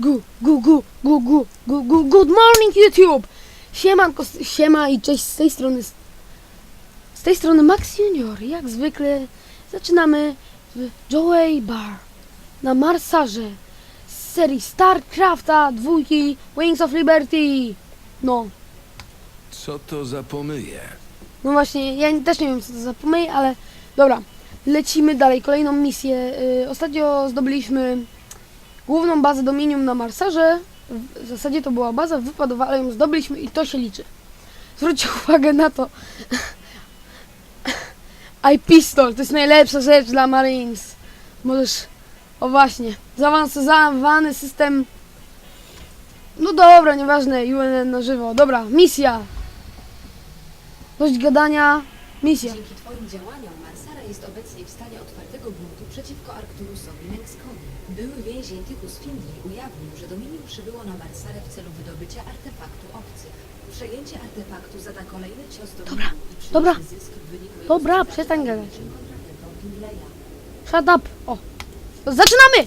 Gu, gu, gu, gu, gu, gu, gu, good morning YouTube! Siemanko, siema i cześć z tej strony, z tej strony Max Junior. Jak zwykle zaczynamy w Joey Bar na Marsarze z serii StarCrafta dwójki Wings of Liberty. No, Co to za pomyje? no właśnie, ja też nie wiem co to za pomyj, ale dobra, lecimy dalej. Kolejną misję. Y, ostatnio zdobyliśmy główną bazę Dominium na Marsarze. W zasadzie to była baza wypadowa, ale ją zdobyliśmy i to się liczy. Zwróćcie uwagę na to. I pistol to jest najlepsza rzecz dla Marines. Możesz. O właśnie. Zaawansowany system. No dobra, nieważne. UNN na żywo. Dobra, misja. Dość gadania. Misja. Dzięki Twoim działaniom Marsara jest obecnie w stanie otwartego buntu przeciwko Arcturusowi Nexcowi. Były więzień Tychus Findley ujawnił, że Dominium przybyło na Marsarę w celu wydobycia artefaktu obcych. Przejęcie artefaktu zada kolejny cios do Dobra, dobra. zysk w wyniku jego Dobra, sprzedaży przestań gadać. największym kontrahentom Findleya. Shut up. O. Zaczynamy!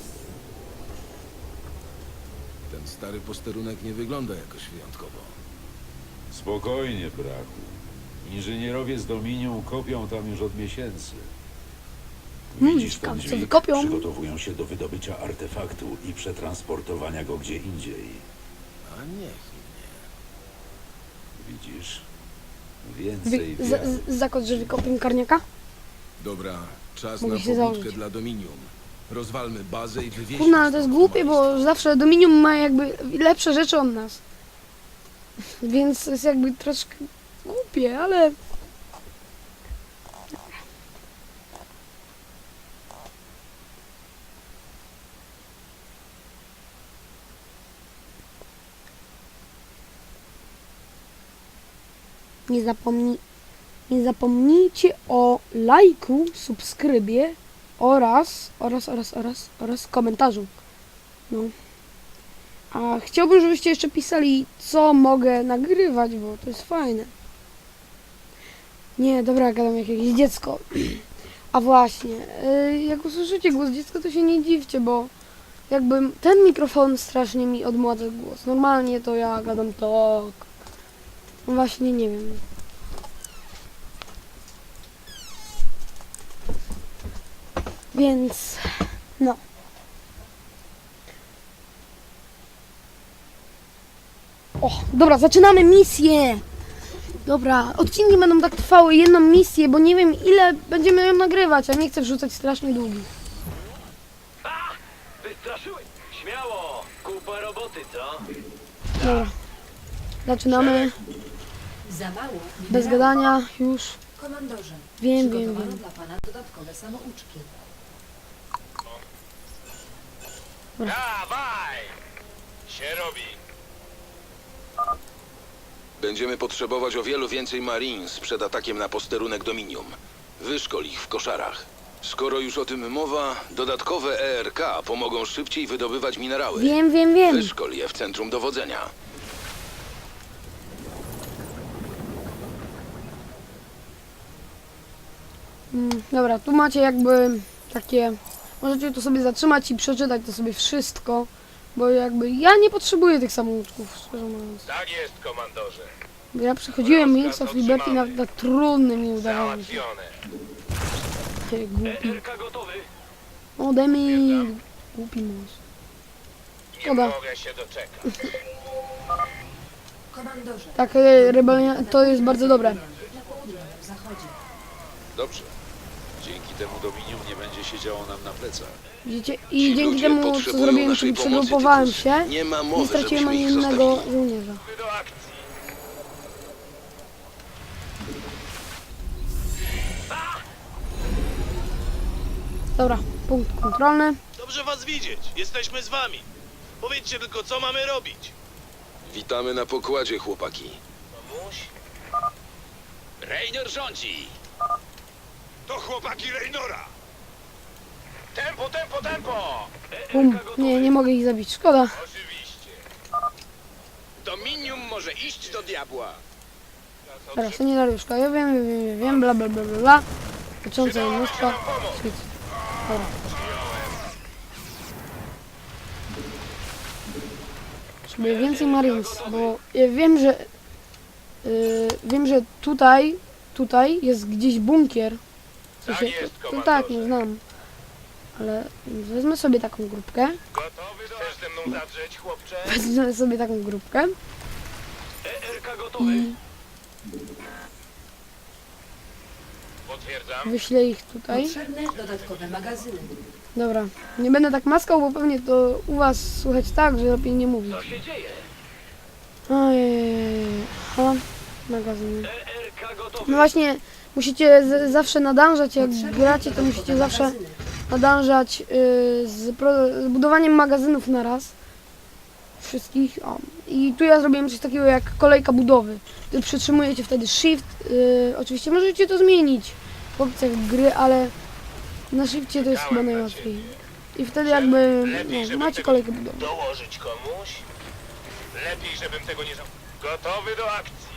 Ten stary posterunek nie wygląda jakoś wyjątkowo. Spokojnie, brachu. Inżynierowie z Dominium kopią tam już od miesięcy. Hmm, Widzisz ciekawe, ten co dźwig? wykopią? Przygotowują się do wydobycia artefaktu i przetransportowania go gdzie indziej. A niech. Widzisz? Wy, Więcej z, wiary. z, zakład, że wykopię karniaka? Dobra, czas Mogę na pobudkę założyć. dla Dominium. Rozwalmy bazę i wywieźmy Kurna, ale to jest stąd głupie, bo zawsze Dominium ma jakby lepsze rzeczy od nas. Więc to jest jakby troszkę głupie, ale... Nie zapomnij... Nie zapomnijcie o lajku, subskrybie oraz, oraz, oraz, oraz, oraz komentarzu. No. A chciałbym, żebyście jeszcze pisali, co mogę nagrywać, bo to jest fajne. Nie, dobra, gadam jak jakieś dziecko. A właśnie, y, jak usłyszycie głos dziecka, to się nie dziwcie, bo jakby ten mikrofon strasznie mi odmładza głos. Normalnie to ja gadam tak. No Właśnie nie wiem. Więc, no. O, dobra, zaczynamy misję! Dobra, odcinki będą tak trwały, jedną misję, bo nie wiem ile będziemy ją nagrywać, a nie chcę wrzucać strasznie długi. Wystraszyłeś! Śmiało! Kupa roboty, co? Dobra. Zaczynamy, Za mało bez gadania, już. Komandorze, Wiem, wiem, przygotowano wiem. dla Pana dodatkowe samouczki. Dawaj! Się robi! Będziemy potrzebować o wielu więcej Marines przed atakiem na posterunek Dominium. Wyszkol ich w koszarach. Skoro już o tym mowa, dodatkowe ERK pomogą szybciej wydobywać minerały. Wiem, wiem, wiem. Wyszkol je w centrum dowodzenia. Mm, Dobra, tu macie jakby takie. Możecie to sobie zatrzymać i przeczytać to sobie wszystko, bo jakby ja nie potrzebuję tych samouczków, szczerze mówiąc. Tak jest, komandorze. Bo ja przechodziłem Wings of Liberty na, otrzymany. na trudnym mi udawało mi się. Załatwione. Głupi. ERK gotowy? Ode mnie Stwierdzam. głupi mąż. Nie Szkoda. mogę się doczekać. Komandorze, Tak, e, rebelia to jest bardzo dobre. na południowym zachodzie. Dobrze. Dzięki temu Dominium nie będzie siedziało nam na plecach. Widzicie? Ci I dzięki ludzie temu, co potrzebują zrobiłem, naszej czyli pomocy, przegrupowałem Tytus. się, Nie ma nie mowy, straciłem ani ich jednego zostawili. żołnierza. Do akcji. Dobra, punkt kontrolny. Dobrze was widzieć. Jesteśmy z wami. Powiedzcie tylko, co mamy robić. Witamy na pokładzie, chłopaki. Mamuś? Reiner rządzi. To chłopaki Reinora. Tempo, tempo, tempo! Bum. Nie, nie mogę ich zabić, szkoda. Oczywiście. Dominium może iść do diabła. Dobra, scenariuszka, ja wiem, wiem, wiem, wiem, bla bla bla bla bla. Tyczące mnóstwo. Świetnie. Dobra. Potrzebuję więcej Marines, bo ja wiem, że yy, wiem, że tutaj, tutaj jest gdzieś bunkier. Tak jest, to, to tak, no znam. Ale wezmę sobie taką grupkę. Gotowy do... Chcesz ze mną zadrzeć, chłopcze? Wezmę sobie taką grupkę ERK gotowy. i Potwierdzam. wyślę ich tutaj. Potrzebne dodatkowe magazyny. Dobra, nie będę tak maskał, bo pewnie to u was słychać tak, że lepiej nie mówić. Co się dzieje? Ojej, halo, magazyny. ERK No właśnie, musicie z, zawsze nadążać, jak gracie, to musicie zawsze nadążać yy, z, z budowaniem magazynów na raz. Wszystkich. O. I tu ja zrobiłem coś takiego jak kolejka budowy. Ty przytrzymujecie wtedy shift. Yy, oczywiście możecie to zmienić w opcjach gry, ale na shifcie to jest chyba najłatwiej. I wtedy jakby no, macie kolejkę budowy. Dołożyć komuś? Lepiej, żebym tego nie... Gotowy do akcji.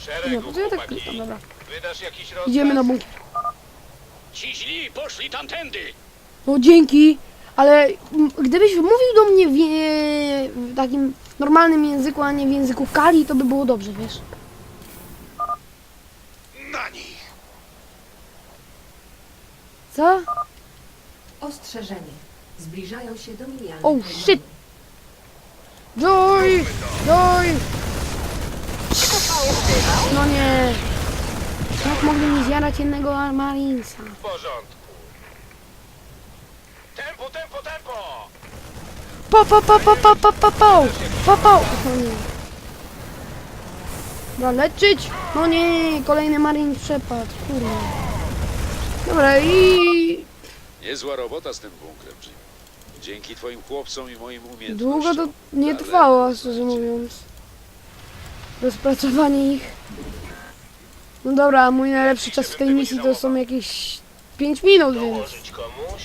No, Szeregu, ja tak chłopaki. klikam, dobra. Wydasz jakiś rozkaz? Idziemy na bunkier. Ci źli poszli tamtędy. No dzięki, ale m, gdybyś mówił do mnie w, je- w takim normalnym języku, a nie w języku Kali, to by było dobrze, wiesz? Na nich! Co? Ostrzeżenie. Zbliżają się dominialne Oh, demony. shit. Joy! Joy! No nie. Jak mogli mi zjarać jednego Marinesa? W porządku. Tempo, tempo, tempo! Po, po, po, po, po, po, po, po, po, po. O nie. Dobra, leczyć. No nie, kolejny Marin przepadł, kurde. Dobra i Niezła robota z tym bunkrem, Jim. Dzięki twoim chłopcom i moim umiejętnościom. długo to nie trwało, szczerze będzie. mówiąc. Rozpracowanie ich. No dobra, mój najlepszy czas w tej misji to są jakieś 5 minut, więc Dołożyć komuś?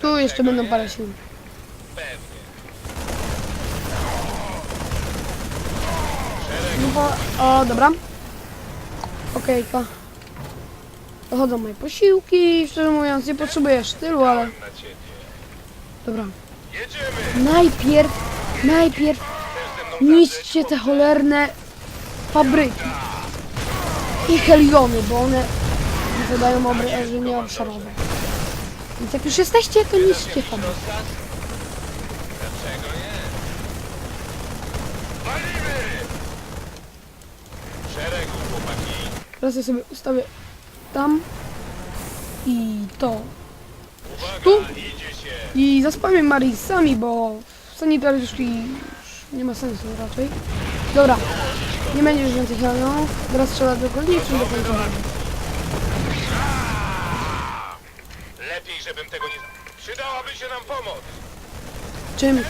tu jeszcze będą parę sił. Pewnie. No bo, o, dobra. Okejka. Dochodzą moje posiłki, szczerze mówiąc, nie potrzebuję sztylu, ale Na ciebie. dobra. Jedziemy! Najpierw, najpierw niszczcie te cholerne fabryki i heliony, bo one zadają obrażenia obszarowe. Więc jak już jesteście, to niszczcie fabryki. Teraz ja sobie ustawię tam i to. Tu? I zaspamię Marisami, bo sanitariuszki już nie ma sensu raczej. Dobra, nie będzie już więcej helionów. Teraz trzeba tylko liczyć do końca. Lepiej, żebym tego nie... Przydałaby się nam pomoc. Czym?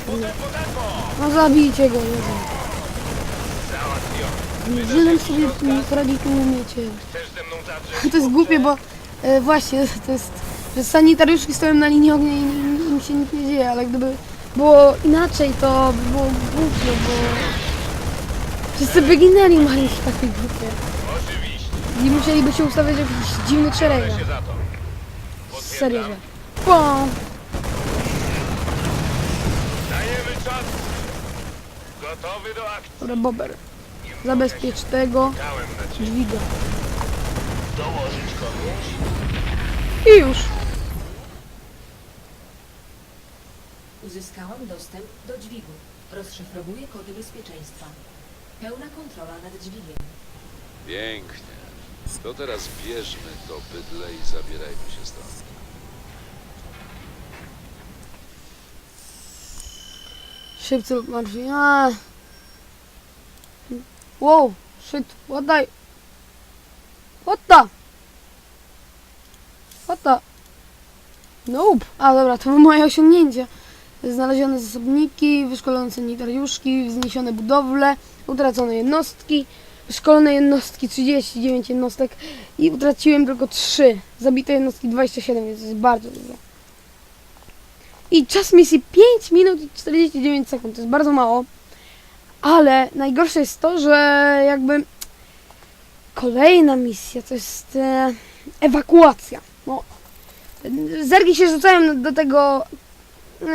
No zabijcie go, Jezu. Żylem sobie tu poradzić nie umiecie. To jest głupie, bo e, właśnie to jest, że sanitariuszki stoją na linii ognia i im się nic nie dzieje, ale gdyby było inaczej, to by było głupie, bo wszyscy by ginęli mali w takiej grupie. I musieliby się ustawiać w jakiś dziwny Biorę szereg. się za to. Serio, że. Dajemy czas. Gotowy do akcji. Dobra, Bober. Zabezpiecz tego. Dołożyć komuś? I już. Uzyskałam dostęp do dźwigu. Rozszyfrowuję kody bezpieczeństwa. Pełna kontrola nad dźwigiem. Pięknie. To teraz bierzmy to bydle i zabierajmy się stąd. Szybcy lub martwi. A. Wow, shit, what the... What the... What the... Nope. A dobra, to były moje osiągnięcia. Znalezione zasobniki, wyszkolone sanitariuszki, wzniesione budowle, utracone jednostki, wyszkolone jednostki 39 jednostek i utraciłem tylko 3. Zabite jednostki 27, więc jest bardzo dużo. I czas misji 5 minut i 49 sekund, to jest bardzo mało. Ale najgorsze jest to, że jakby kolejna misja to jest e, ewakuacja. No, zergi się rzucają do tego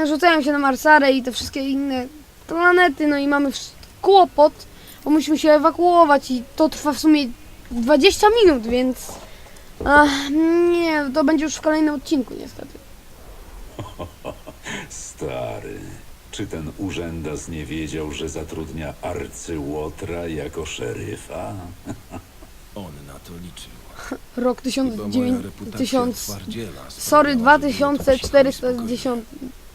rzucają się na Marsarę i te wszystkie inne planety, no i mamy kłopot, bo musimy się ewakuować i to trwa w sumie 20 minut, więc ach, nie, to będzie już w kolejnym odcinku niestety. Stary, czy ten urzędas nie wiedział, że zatrudnia arcyłotra jako szeryfa? On na to liczył. Rok Chyba moja 1900, reputacja 1000, twardziela sorry, sprawia, że mnie to 2410,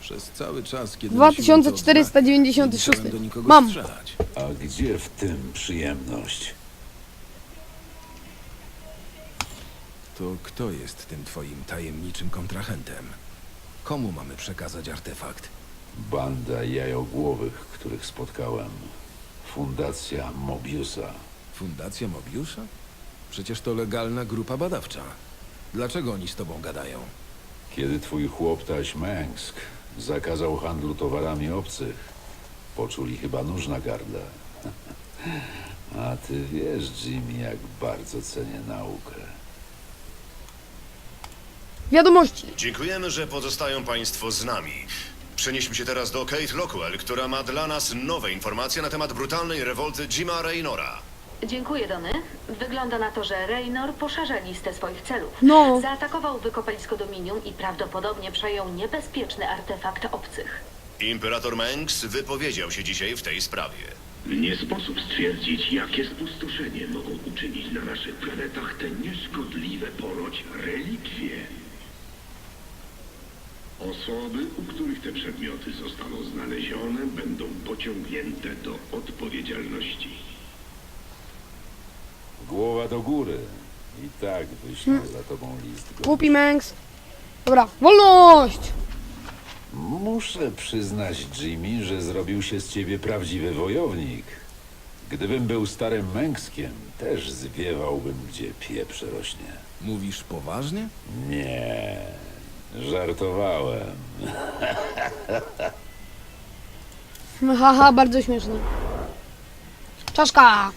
Przez cały czas, kiedy 2496. nosiłem to odznaki, nie musiałem do nikogo Mam. strzelać. A gdzie w tym przyjemność? To kto jest tym twoim tajemniczym kontrahentem? Komu mamy przekazać artefakt? Banda jajogłowych, których spotkałem. Fundacja Mobiusa. Fundacja Mobiusza? Przecież to legalna grupa badawcza. Dlaczego oni z tobą gadają? Kiedy twój chłoptaś Mengsk zakazał handlu towarami obcych, poczuli chyba nóż na gardle. A ty wiesz, Jimmy, jak bardzo cenię naukę. wiadomości. Dziękujemy, że pozostają Państwo z nami. Przenieśmy się teraz do Kate Lockwell, która ma dla nas nowe informacje na temat brutalnej rewolty Jima Raynora. Dziękuję, Dony. Wygląda na to, że Raynor poszerza listę swoich celów. No. Zaatakował wykopalisko Dominium i prawdopodobnie przejął niebezpieczny artefakt obcych. Imperator Mengs wypowiedział się dzisiaj w tej sprawie. Nie sposób stwierdzić, jakie spustoszenie mogą uczynić na naszych planetach te nieszkodliwe ponoć relikwie. Osoby, u których te przedmioty zostaną znalezione, będą pociągnięte do odpowiedzialności. Głowa do góry. I tak wyślę za tobą list. go- Głupi Manx. Dobra, wolność! Muszę przyznać, Jimmy, że zrobił się z ciebie prawdziwy wojownik. Gdybym był starym Męskiem, też zwiewałbym, gdzie pieprz rośnie. Mówisz poważnie? Nie, żartowałem. Haha, bardzo śmieszne. Czaszka!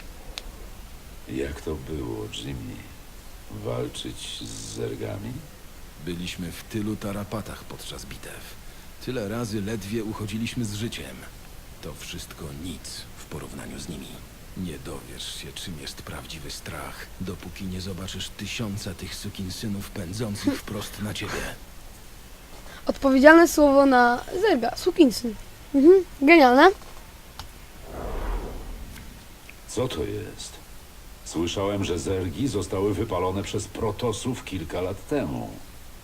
Jak to było, Jimmy? Walczyć z zergami? Byliśmy w tylu tarapatach podczas bitew. Tyle razy ledwie uchodziliśmy z życiem. To wszystko nic w porównaniu z nimi. Nie dowiesz się, czym jest prawdziwy strach, dopóki nie zobaczysz tysiąca tych sukinsynów pędzących wprost na ciebie. Odpowiedzialne słowo na zerga, sukinsyn. Mhm, genialne. Co to jest? Słyszałem, że zergi zostały wypalone przez protosów kilka lat temu.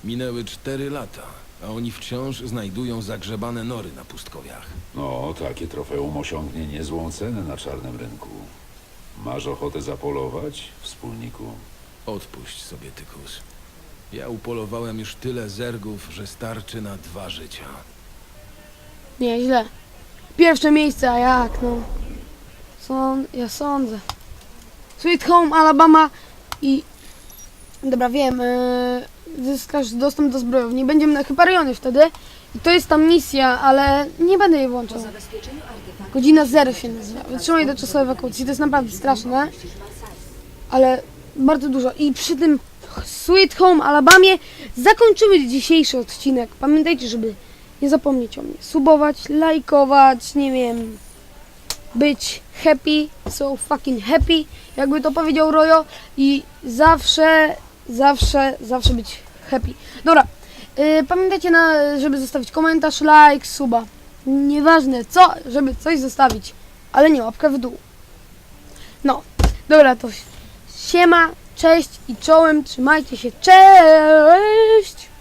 Minęły cztery lata, a oni wciąż znajdują zagrzebane nory na pustkowiach. No, takie trofeum osiągnie niezłą cenę na czarnym rynku. Masz ochotę zapolować, wspólniku? Odpuść sobie, Tykus. Ja upolowałem już tyle zergów, że starczy na dwa życia. Nieźle. Pierwsze miejsce, a jak no? Sąd, ja sądzę. Sweet Home Alabama i... Dobra, wiem. Yy, zyskasz dostęp do zbrojowni. Będziemy na Hyperiony wtedy. I to jest tam misja, ale nie będę jej włączał. Godzina zero się nazywa. Wytrzymaj do czasowej ewakuacji. To jest naprawdę straszne. Ale bardzo dużo. I przy tym Sweet Home Alabamie zakończymy dzisiejszy odcinek. Pamiętajcie, żeby nie zapomnieć o mnie. Subować, lajkować, nie wiem. Być happy, so fucking happy, jakby to powiedział Rojo. I zawsze, zawsze, zawsze być happy. Dobra. Yy, pamiętajcie, na, żeby zostawić komentarz, like, suba. Nieważne co, żeby coś zostawić, ale nie łapkę w dół. No, dobra, to siema, cześć i czołem, trzymajcie się, cześć!